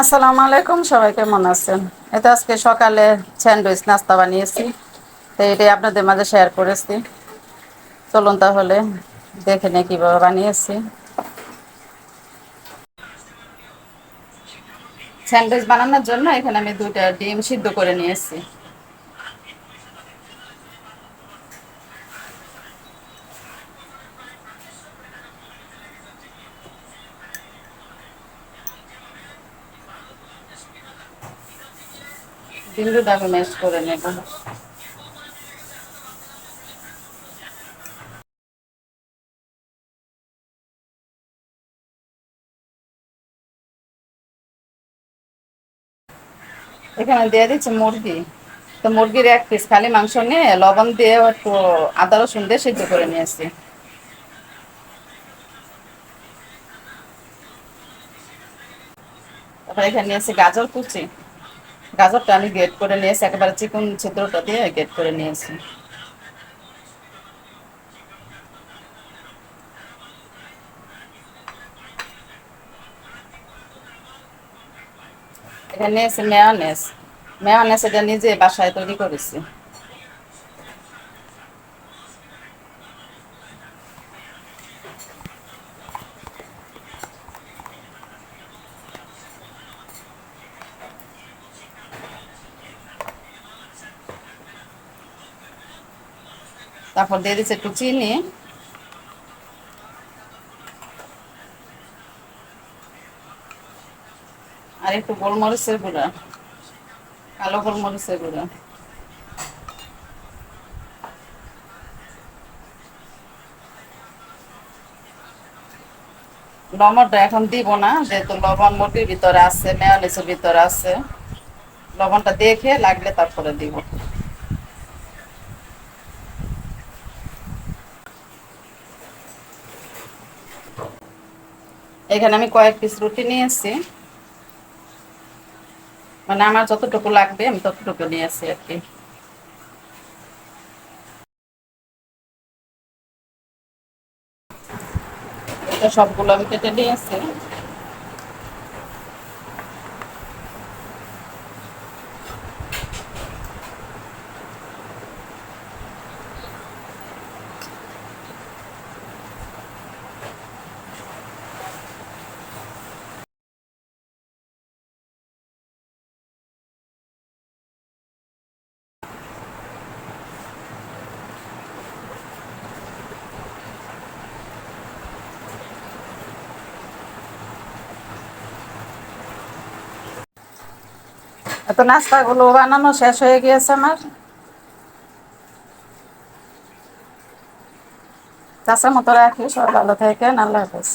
আসসালামু আলাইকুম, সবাই কেমন আছেন? এটা আজকে সকালে স্যান্ডউইচ, নাস্তা বানিয়েছি। তো এটাই আপনাদের মাঝে শেয়ার করেছি। চলুন তাহলে দেখে নিয়ে কীভাবে বানিয়েছি। স্যান্ডউইচ বানানোর জন্য এখানে আমি দুইটা ডিম সিদ্ধ করে নিয়েছি। দুটো আমি ম্যাশ করে নেব। এখানে দিয়ে দিচ্ছে মুরগি। তো মুরগির এক পিস খালি মাংস নিয়ে লবণ দিয়ে একটু আদা রসুন দিয়ে সিদ্ধ করে নিয়েছি তারপরে এখানে নিয়েছি গাজর কুচি। গাজরটা আমি গেট করে নিয়েছি একেবারে চিকন ছিদ্রটা দিয়ে গেট করে নিয়েছি এখানে নিয়েছি মেয়ানেস মেয়ানেস এটা নিজে বাসায় তৈরি করেছি। তারপর দিয়ে দিচ্ছে একটু চিনি। আর একটু গোলমরিচের গুঁড়া, কালো গোলমরিচের গুঁড়া। লবণটা এখন দিব না, যেহেতু লবণ মুরগির ভিতরে আছে মেয়নিসের ভিতরে আছে। লবণটা দেখে লাগলে তারপরে দিব। এখানে আমি কয়েক পিস রুটি নিয়েছি। মানে আমার যতটুকু লাগবে, আমি ততটুকু নিয়েছি আর কি। সবগুলো আমি কেটে নিয়েছি। এত নাস্তাগুলো বানানো শেষ হয়ে গিয়েছে আমার। চাষের মতো রাখি সব ভালো থাকেন, আল্লাহ হাফেজ।